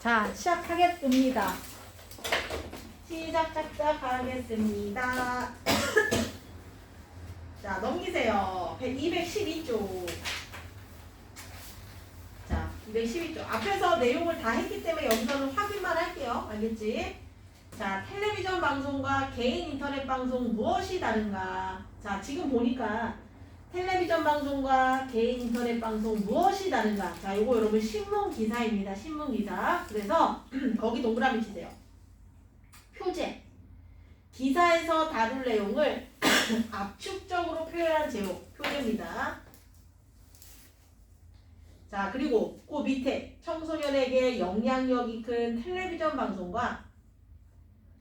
자, 시작하겠습니다. 시작, 작작 하겠습니다. 자, 넘기세요. 212쪽. 자, 212쪽. 앞에서 내용을 다 했기 때문에 여기서는 확인만 할게요. 알겠지? 자, 텔레비전 방송과 개인 인터넷 방송 무엇이 다른가? 자, 지금 보니까 텔레비전 방송과 개인 인터넷 방송 무엇이 다른가? 자, 요거 여러분 신문 기사입니다. 신문 기사. 그래서 거기 동그라미 치세요. 표제. 기사에서 다룰 내용을 압축적으로 표현한 제목. 표제입니다. 자, 그리고 그 밑에 청소년에게 영향력이 큰 텔레비전 방송과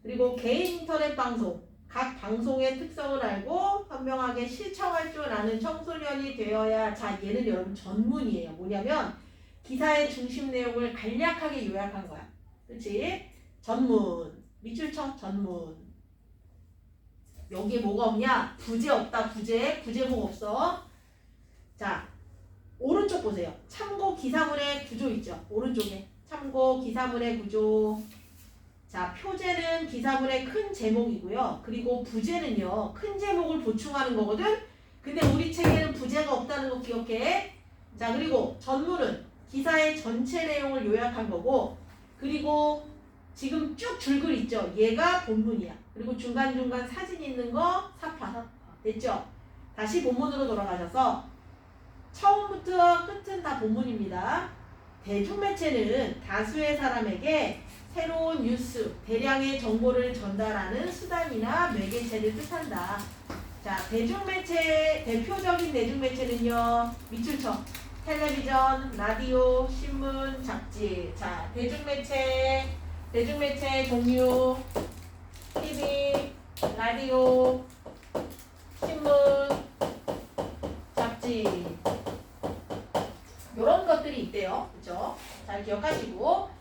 그리고 개인 인터넷 방송, 각 방송의 특성을 알고 현명하게 실천할 줄 아는 청소년이 되어야 자 얘는 여러분 전문이에요. 뭐냐면 기사의 중심 내용을 간략하게 요약한 거야. 그렇지? 전문. 밑줄 쳐 전문. 여기에 뭐가 없냐? 부재 없다. 부재. 부재목 없어. 자 오른쪽 보세요. 참고 기사문의 구조 있죠. 오른쪽에 참고 기사문의 구조. 자, 표제는 기사문의 큰 제목이고요. 그리고 부제는요, 큰 제목을 보충하는 거거든? 근데 우리 책에는 부제가 없다는 거 기억해. 자, 그리고 전문은 기사의 전체 내용을 요약한 거고, 그리고 지금 쭉 줄글 있죠? 얘가 본문이야. 그리고 중간중간 사진 있는 거 사파. 됐죠? 다시 본문으로 돌아가셔서 처음부터 끝은 다 본문입니다. 대중매체는 다수의 사람에게 새로운 뉴스, 대량의 정보를 전달하는 수단이나 매개체를 뜻한다. 자, 대중매체, 대표적인 대중매체는요, 쳐. 텔레비전, 라디오, 신문, 잡지. 자, 대중매체, 대중매체 종류, TV, 라디오, 신문, 잡지. 이런 것들이 있대요. 그죠? 잘 기억하시고.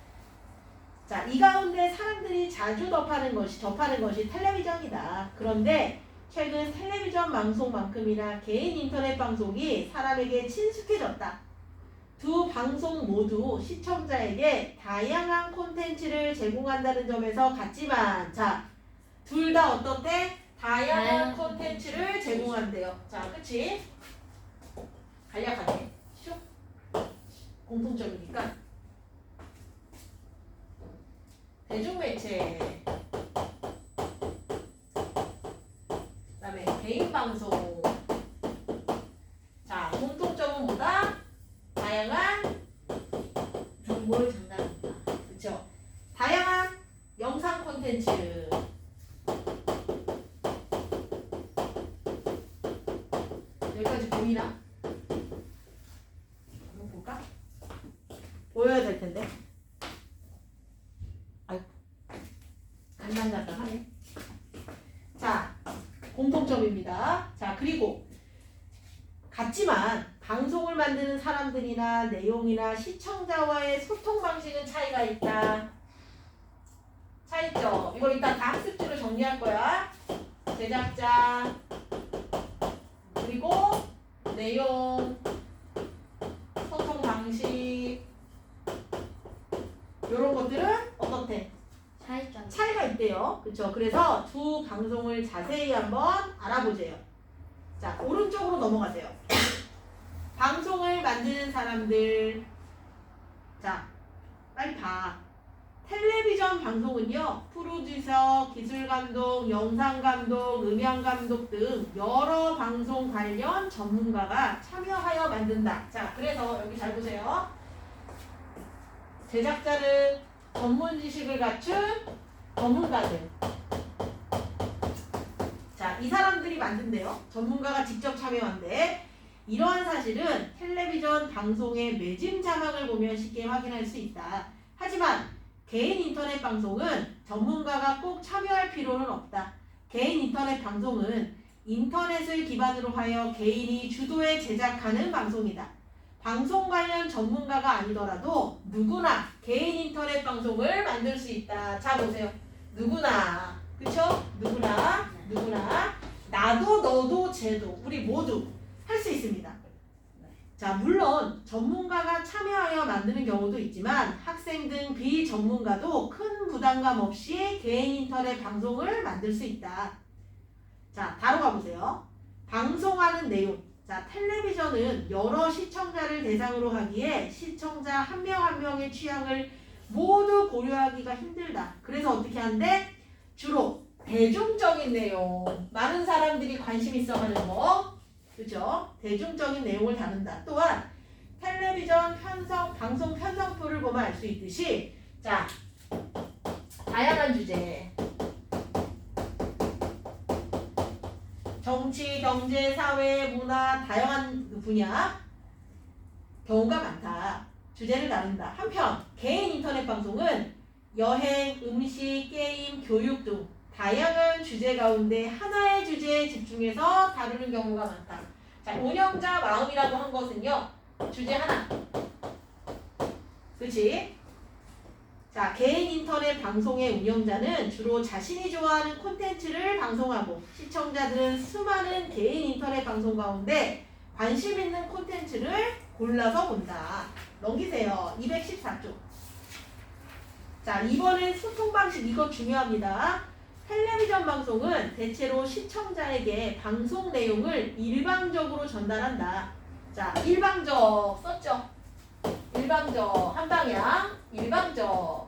자, 이 가운데 사람들이 자주 접하는 것이, 접하는 것이 텔레비전이다. 그런데 최근 텔레비전 방송만큼이나 개인 인터넷 방송이 사람에게 친숙해졌다. 두 방송 모두 시청자에게 다양한 콘텐츠를 제공한다는 점에서 같지만, 자, 둘 다 어떻대? 다양한 콘텐츠를 제공한대요. 자, 그치? 간략하게. 슉. 공통점이니까. 대중매체 그다음에 개인 방송 자 공통점은 뭐다? 다양한 정보를 전달한다. 그렇죠 다양한 영상 콘텐츠 여기까지 보이나? 한번 볼까? 보여야 될 텐데 아이고 간당간당하네 자 공통점입니다 자 그리고 같지만 방송을 만드는 사람들이나 내용이나 시청자와의 소통 방식은 차이가 있다 차이점 이거 이따 다 학습지로 정리할 거야 제작자 그리고 내용 소통 방식 이런 것들은 어떻대? 차이점. 차이가 있대요. 그렇죠? 그래서 두 방송을 자세히 한번 알아보세요. 자, 오른쪽으로 넘어가세요. 방송을 만드는 사람들. 자, 빨리 봐. 텔레비전 방송은요, 프로듀서, 기술감독, 영상감독, 음향감독 등 여러 방송 관련 전문가가 참여하여 만든다. 자, 그래서 여기 잘 보세요. 제작자는 전문 지식을 갖춘 전문가들. 자, 이 사람들이 만든대요. 전문가가 직접 참여한대. 이러한 사실은 텔레비전 방송의 매짐 자막을 보면 쉽게 확인할 수 있다. 하지만 개인 인터넷 방송은 전문가가 꼭 참여할 필요는 없다. 개인 인터넷 방송은 인터넷을 기반으로 하여 개인이 주도해 제작하는 방송이다. 방송 관련 전문가가 아니더라도 누구나 개인 인터넷 방송을 만들 수 있다. 자 보세요. 누구나 그쵸? 누구나 누구나 나도 너도 쟤도 우리 모두 할 수 있습니다. 자, 물론 전문가가 참여하여 만드는 경우도 있지만 학생 등 비전문가도 큰 부담감 없이 개인 인터넷 방송을 만들 수 있다. 자, 바로 가보세요. 방송하는 내용. 자, 텔레비전은 여러 시청자를 대상으로 하기에 시청자 한 명 한 명의 취향을 모두 고려하기가 힘들다. 그래서 어떻게 한대? 주로 대중적인 내용, 많은 사람들이 관심 있어 하는 거, 그죠? 대중적인 내용을 다룬다. 또한 텔레비전 편성, 방송 편성표를 보면 알 수 있듯이, 자, 다양한 주제. 정치, 경제, 사회, 문화, 다양한 그 분야 경우가 많다. 주제를 다룬다. 한편 개인 인터넷 방송은 여행, 음식, 게임, 교육 등 다양한 주제 가운데 하나의 주제에 집중해서 다루는 경우가 많다. 자, 운영자 마음이라고 한 것은요. 주제 하나. 그치? 자, 개인 인터넷 방송의 운영자는 주로 자신이 좋아하는 콘텐츠를 방송하고 시청자들은 수많은 개인 인터넷 방송 가운데 관심 있는 콘텐츠를 골라서 본다. 넘기세요. 214쪽. 자, 이번엔 소통 방식 이거 중요합니다. 텔레비전 방송은 대체로 시청자에게 방송 내용을 일방적으로 전달한다. 자, 일방적 썼죠? 일방적 한 방향 일방적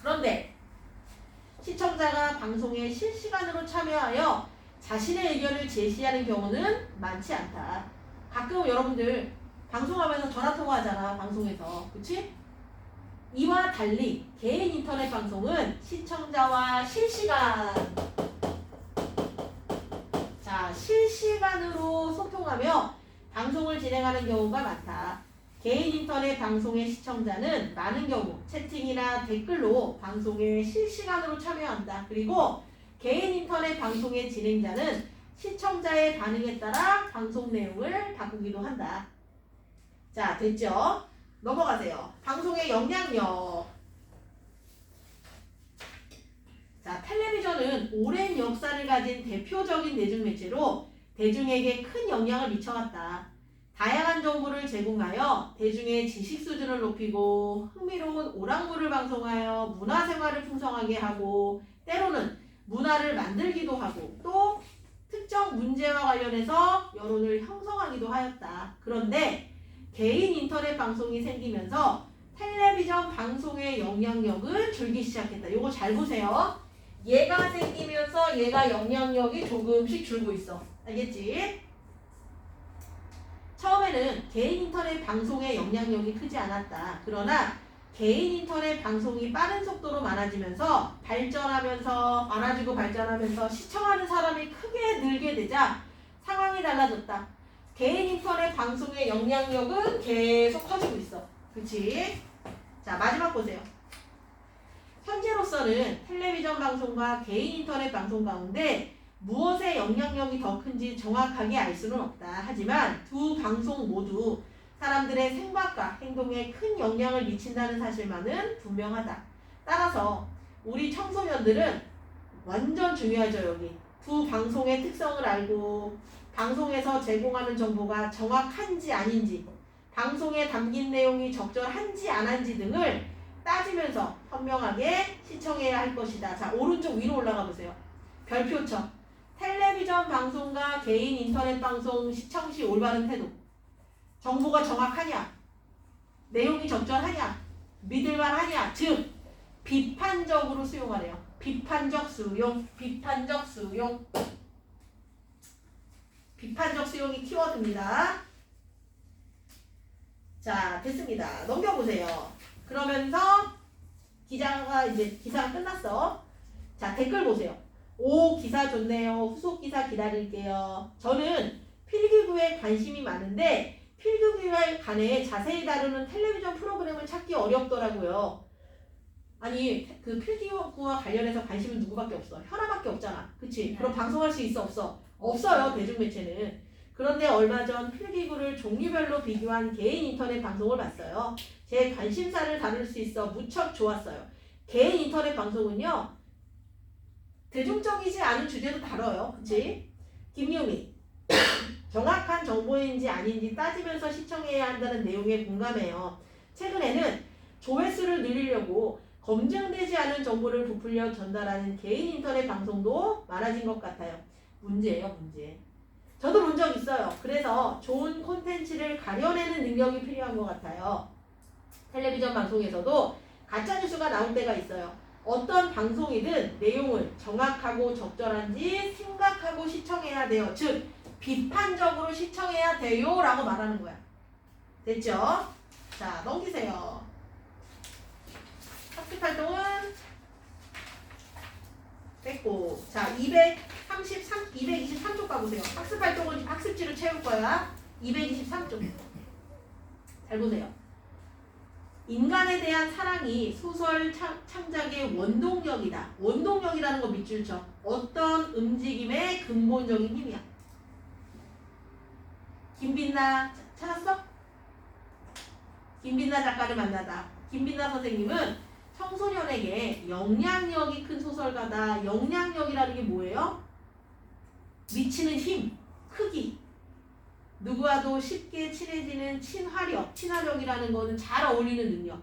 그런데 시청자가 방송에 실시간으로 참여하여 자신의 의견을 제시하는 경우는 많지 않다. 가끔 여러분들 방송하면서 전화 통화하잖아 방송에서 그치? 이와 달리 개인 인터넷 방송은 시청자와 실시간 자 실시간으로 소통하며 방송을 진행하는 경우가 많다. 개인 인터넷 방송의 시청자는 많은 경우 채팅이나 댓글로 방송에 실시간으로 참여한다. 그리고 개인 인터넷 방송의 진행자는 시청자의 반응에 따라 방송 내용을 바꾸기도 한다. 자, 됐죠? 넘어가세요. 방송의 영향력. 자, 텔레비전은 오랜 역사를 가진 대표적인 대중 매체로 대중에게 큰 영향을 미쳐왔다. 다양한 정보를 제공하여 대중의 지식 수준을 높이고 흥미로운 오락물을 방송하여 문화생활을 풍성하게 하고 때로는 문화를 만들기도 하고 또 특정 문제와 관련해서 여론을 형성하기도 하였다. 그런데 개인 인터넷 방송이 생기면서 텔레비전 방송의 영향력은 줄기 시작했다. 요거 잘 보세요. 얘가 생기면서 얘가 영향력이 조금씩 줄고 있어. 알겠지? 처음에는 개인 인터넷 방송의 영향력이 크지 않았다. 그러나 개인 인터넷 방송이 빠른 속도로 많아지면서 발전하면서 많아지고 발전하면서 시청하는 사람이 크게 늘게 되자 상황이 달라졌다. 개인 인터넷 방송의 영향력은 계속 커지고 있어. 그치? 자, 마지막 보세요. 현재로서는 텔레비전 방송과 개인 인터넷 방송 가운데 무엇의 영향력이 더 큰지 정확하게 알 수는 없다. 하지만 두 방송 모두 사람들의 생각과 행동에 큰 영향을 미친다는 사실만은 분명하다. 따라서 우리 청소년들은 완전 중요하죠, 여기. 두 방송의 특성을 알고 방송에서 제공하는 정보가 정확한지 아닌지, 방송에 담긴 내용이 적절한지 안 한지 등을 따지면서 현명하게 시청해야 할 것이다. 자, 오른쪽 위로 올라가 보세요. 별표처. 텔레비전 방송과 개인 인터넷 방송 시청 시 올바른 태도. 정보가 정확하냐? 내용이 적절하냐? 믿을만하냐? 즉 비판적으로 수용하래요. 비판적 수용, 비판적 수용. 비판적 수용이 키워드입니다. 자, 됐습니다. 넘겨보세요. 그러면서 기자가 이제 기사가 끝났어. 자, 댓글 보세요. 오, 기사 좋네요. 후속 기사 기다릴게요. 저는 필기구에 관심이 많은데 필기구에 관해 자세히 다루는 텔레비전 프로그램을 찾기 어렵더라고요. 아니, 그 필기구와 관련해서 관심은 누구밖에 없어. 현아밖에 없잖아. 그치? 네. 그럼 방송할 수 있어, 없어? 없어요, 대중매체는. 그런데 얼마 전 필기구를 종류별로 비교한 개인 인터넷 방송을 봤어요. 제 관심사를 다룰 수 있어 무척 좋았어요. 개인 인터넷 방송은요, 대중적이지 않은 주제도 다뤄요. 그치? 김유미. 정확한 정보인지 아닌지 따지면서 시청해야 한다는 내용에 공감해요. 최근에는 조회수를 늘리려고 검증되지 않은 정보를 부풀려 전달하는 개인 인터넷 방송도 많아진 것 같아요. 문제예요, 문제. 저도 본 적 있어요. 그래서 좋은 콘텐츠를 가려내는 능력이 필요한 것 같아요. 텔레비전 방송에서도 가짜 뉴스가 나올 때가 있어요. 어떤 방송이든 내용을 정확하고 적절한지 생각하고 시청해야 돼요. 즉 비판적으로 시청해야 돼요 라고 말하는 거야. 됐죠? 자 넘기세요. 학습 활동은 뺐고 자 233, 223쪽 가보세요. 학습 활동은 학습지로 채울 거야. 223쪽. 잘 보세요. 인간에 대한 사랑이 소설 창, 창작의 원동력이다. 원동력이라는 거 밑줄 쳐. 어떤 움직임의 근본적인 힘이야. 김빛나 차- 찾았어? 김빛나 작가를 만나다. 김빛나 선생님은 청소년에게 영향력이 큰 소설가다. 영향력이라는 게 뭐예요? 미치는 힘, 크기. 누구와도 쉽게 친해지는 친화력, 친화력이라는 거는 잘 어울리는 능력.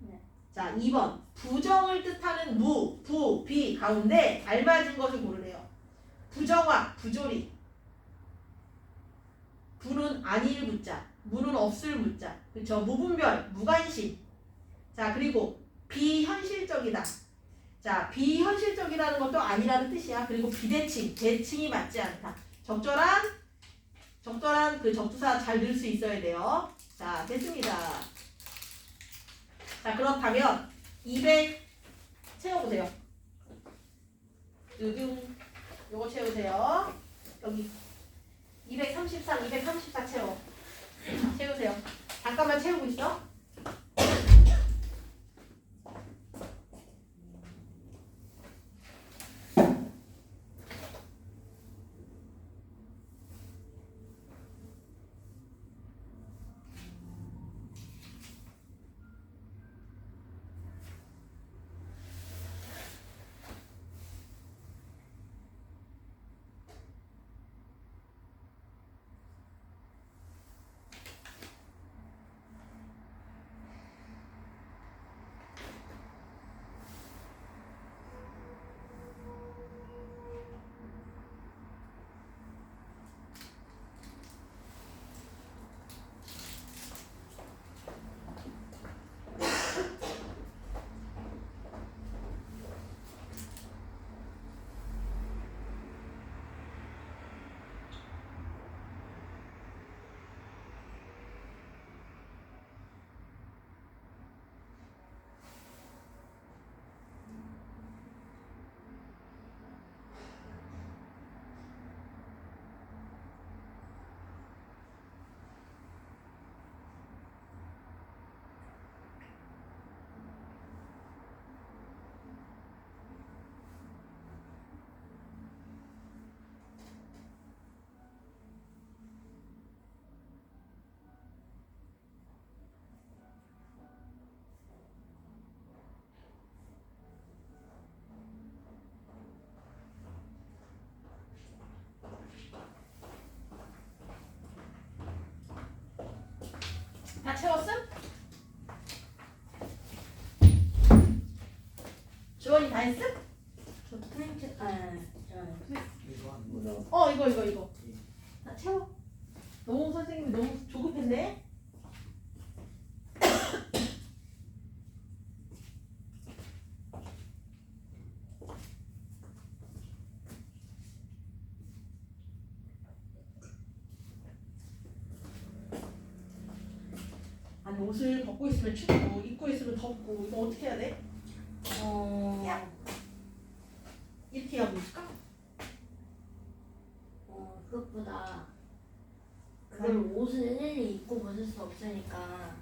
네. 자, 2번. 부정을 뜻하는 무, 부, 비 가운데 알맞은 것을 고르래요. 부정화, 부조리. 부는 아닐 부자, 무는 없을 무자. 그쵸? 무분별, 무관심. 자, 그리고 비현실적이다. 자, 비현실적이라는 것도 아니라는 뜻이야. 그리고 비대칭, 대칭이 맞지 않다. 적절한 적절한 그 적두사 잘 넣을 수 있어야 돼요. 자, 됐습니다. 자, 그렇다면 200 채워보세요. 두둥. 요거 채우세요. 여기 233, 234 채워. 채우세요. 잠깐만 채우고 있어. 했음? 저 프린트 아 저 이거 안 물어. 어 이거 이거 이거 다 채워 너무 선생님이 너무 조급했네 아니 옷을 벗고 있으면 춥고 입고 있으면 덥고 이거 어떻게 해야 돼? 어, 야. 이렇게 있을까? 어 그것보다 그걸 옷을 일일이 입고 벗을 수 없으니까.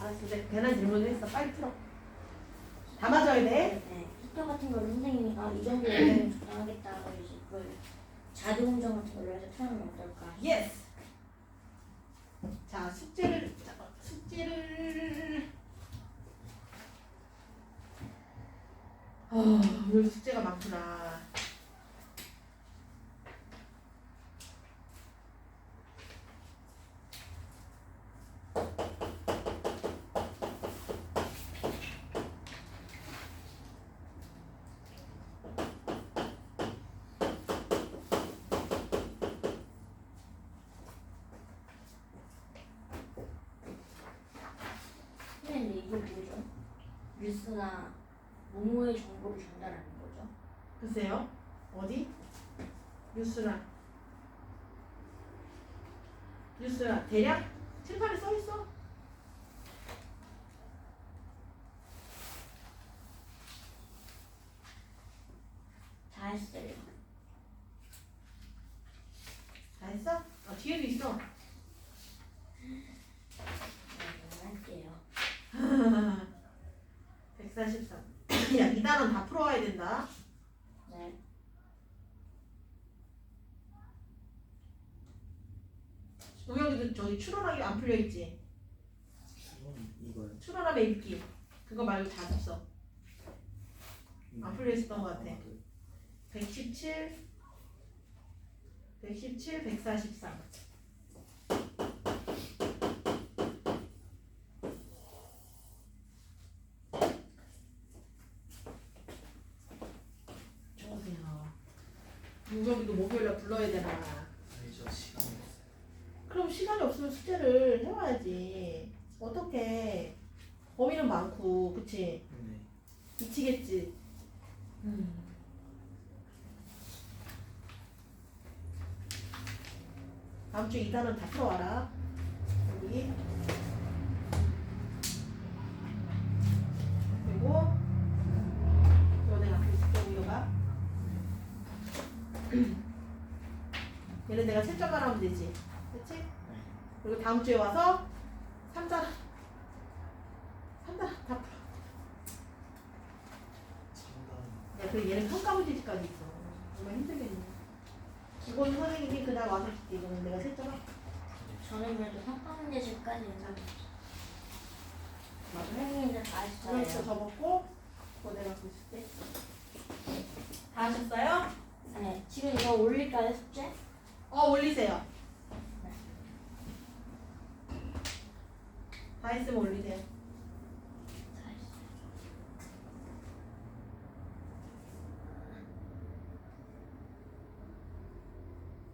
알았어 이제 괜한 질문을 했어. 빨리 풀어. 다 맞아야 돼? 네, 숙제 같은 걸 선생님이 아 이 정도 영향이 적당하겠다고 이제 그걸 자동운전 같은 걸로 해서 틀어놓으면 어떨까? 예스. 자 숙제를 자, 숙제를 아 오늘 숙제가 많구나. 뉴스나 모모의 정보를 전달하는 거죠. 글쎄요. 어디? 뉴스란. 뉴스란. 대략 칠판에 써 있어. 다 했어요. 다 했어? 아, 뒤에도 있어. 네, 할게요. 143. 야, 이 단원 다 풀어와야 된다. 네. 우영이도 저기 추론하기 안 풀려 있지. 이거요. 추론함에 읽기. 그거 말고 다 줬어. 안 풀려 있었던 것 같아. 117, 117, 143. 저세요. 유경이도 목요일날 불러야 되나? 아니 저 시간이 없어요. 그럼 시간이 없으면 숙제를 해와야지. 어떻게? 범위는 많고, 그치? 네. 미치겠지. 음. 다음 주에 이 단원 다 풀어와라. 여기. 그리고 요 내가 글쎄 우유가. 얘는 내가 채점만 하면 되지. 네. 그리고 다음 주에 와서 3단원 3단원 다 풀어. 참다. 야, 그리고 얘는 평가 문제집까지 있어. 정말 힘들겠네. 이건 선생님이 그날 와서 줄게. 이거는 내가 채점할 저는 그래도 성과문제집까지 는 맞아. 선생님들 다 이거 했어요. 접었고, 그거 내가 볼게. 다 하셨어요? 네. 지금 이거 올릴까요 숙제? 어, 올리세요. 다 했으면 올리세요. 다 했어요.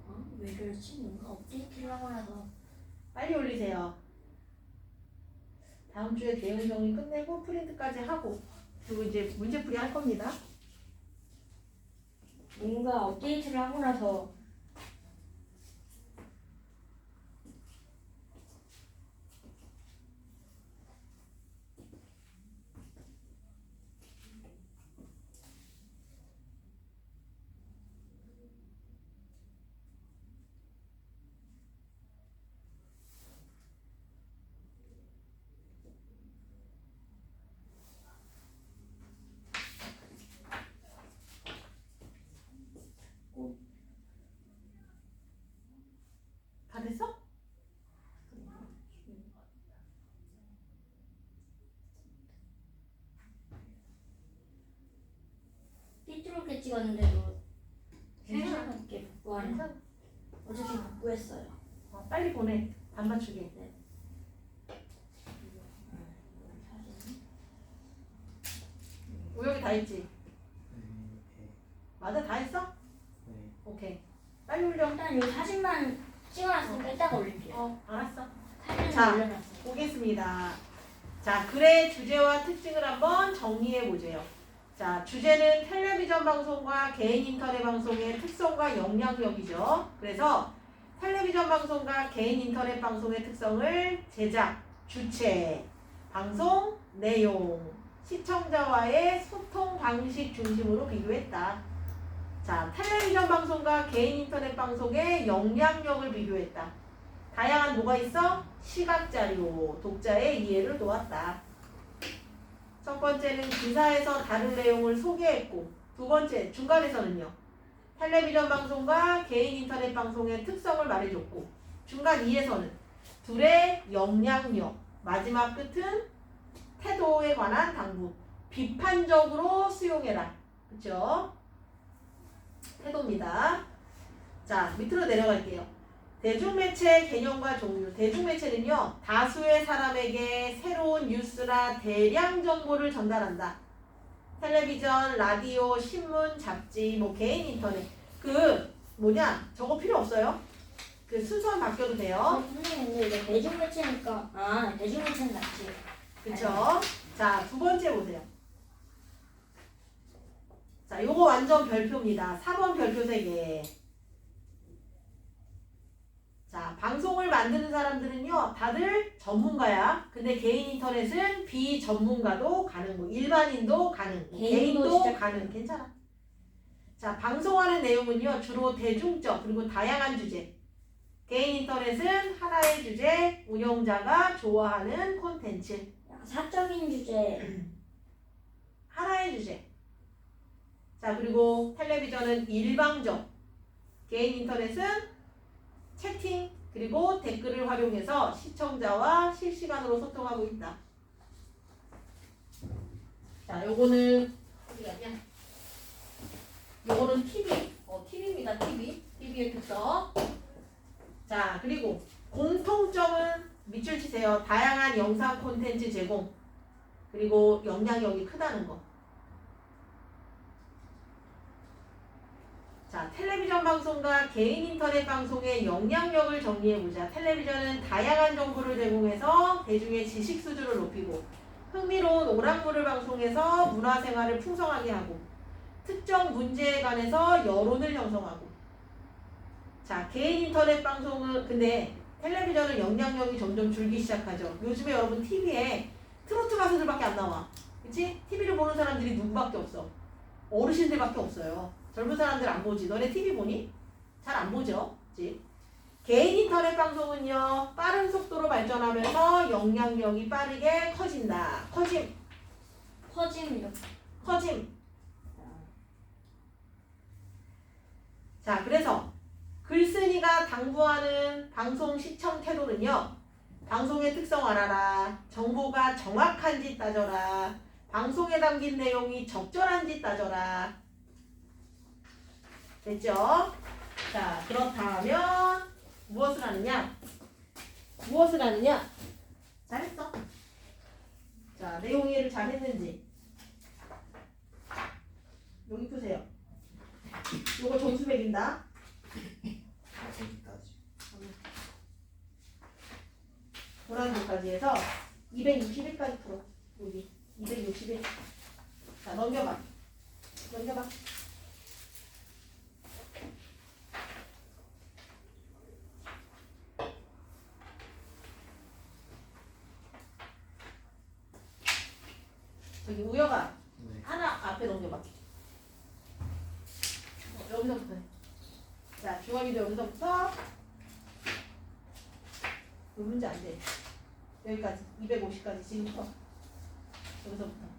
어? 왜 그러지? 뭔가 업데이트를 하고 나서 빨리 올리세요. 다음 주에 내용 정리 끝내고 프린트까지 하고, 그리고 이제 문제풀이 할 겁니다. 뭔가 업데이트를 하고 나서 다 됐어? 삐뚤게 찍었는데도 괜찮게 복구하는. 어차피 복구했어요. 어, 빨리 보내. 안 맞추게. 사진. 우영이 다 했지? 네. 네. 맞아, 다 했어? 네. 오케이. 빨리 올려. 일단 이 사진만 찍어놨으니까 이따가 올릴게요. 어, 알았어. 자. 올려놨어요. 보겠습니다. 자, 글의 주제와 특징을 한번 정리해 보세요. 자, 주제는 텔레비전 방송과 개인 인터넷 방송의 특성과 영향력이죠. 그래서 텔레비전 방송과 개인 인터넷 방송의 특성을 제작, 주체, 방송, 내용, 시청자와의 소통 방식 중심으로 비교했다. 자, 텔레비전 방송과 개인 인터넷 방송의 영향력을 비교했다. 다양한 뭐가 있어? 시각 자료, 독자의 이해를 도왔다. 첫 번째는 기사에서 다룰 내용을 소개했고, 두 번째 중간에서는요. 텔레비전 방송과 개인 인터넷 방송의 특성을 말해줬고, 중간 2에서는 둘의 영향력, 마지막 끝은 태도에 관한 당부, 비판적으로 수용해라. 그쵸? 태도입니다. 자, 밑으로 내려갈게요. 대중매체 개념과 종류. 대중매체는요, 다수의 사람에게 새로운 뉴스나 대량 정보를 전달한다. 텔레비전, 라디오, 신문, 잡지, 뭐 개인 인터넷. 그 뭐냐? 저거 필요 없어요. 그 순서만 바뀌어도 돼요. 어, 선생님 근데 이거 대중매체니까 아 대중매체는 낫지. 그쵸? 자, 두 번째 보세요. 자, 요거 완전 별표입니다. 4번 별표 3개. 자, 방송을 만드는 사람들은요, 다들 전문가야. 근데 개인 인터넷은 비전문가도 가능, 뭐 일반인도 가능, 뭐 개인도 개인도 가능, 괜찮아. 자, 방송하는 내용은요, 주로 대중적, 그리고 다양한 주제. 개인 인터넷은 하나의 주제, 운영자가 좋아하는 콘텐츠. 사적인 주제 하나의 주제. 자, 그리고 텔레비전은 일방적. 개인 인터넷은 채팅, 그리고 댓글을 활용해서 시청자와 실시간으로 소통하고 있다. 자, 요거는, 어디 갔냐? 요거는 TV. 어, TV입니다, TV. TV의 특성. 자, 그리고 공통점은 밑줄 치세요. 다양한 영상 콘텐츠 제공. 그리고 영향력이 크다는 거. 자, 텔레비전 방송과 개인 인터넷 방송의 영향력을 정리해보자. 텔레비전은 다양한 정보를 제공해서 대중의 지식 수준을 높이고 흥미로운 오락물을 방송해서 문화 생활을 풍성하게 하고 특정 문제에 관해서 여론을 형성하고 자, 개인 인터넷 방송은 근데 텔레비전은 영향력이 점점 줄기 시작하죠. 요즘에 여러분 TV에 트로트 가수들밖에 안 나와. 그치? TV를 보는 사람들이 누구밖에 없어. 어르신들밖에 없어요. 젊은 사람들 안 보지. 너네 TV 보니? 잘 안 보죠? 그치? 개인 인터넷 방송은요, 빠른 속도로 발전하면서 영향력이 빠르게 커진다. 커짐, 퍼짐 이렇게 커짐. 자, 그래서 글쓴이가 당부하는 방송 시청 태도는요, 방송의 특성 알아라. 정보가 정확한지 따져라. 방송에 담긴 내용이 적절한지 따져라. 됐죠? 자, 그렇다면 무엇을 하느냐? 무엇을 하느냐? 잘했어. 자, 내용 이해를 잘했는지. 여기 푸세요. 요거 점수 매긴다. 여기까지. 고난도까지 해서 261까지 풀어. 여기 261. 자 넘겨봐. 넘겨봐. 저기 우여가 네. 하나 앞에 넘겨봐. 어, 여기서부터 해. 자 중앙이도 여기서부터 그 문제 안 돼. 여기까지 250까지 지금부터 여기서부터. 네.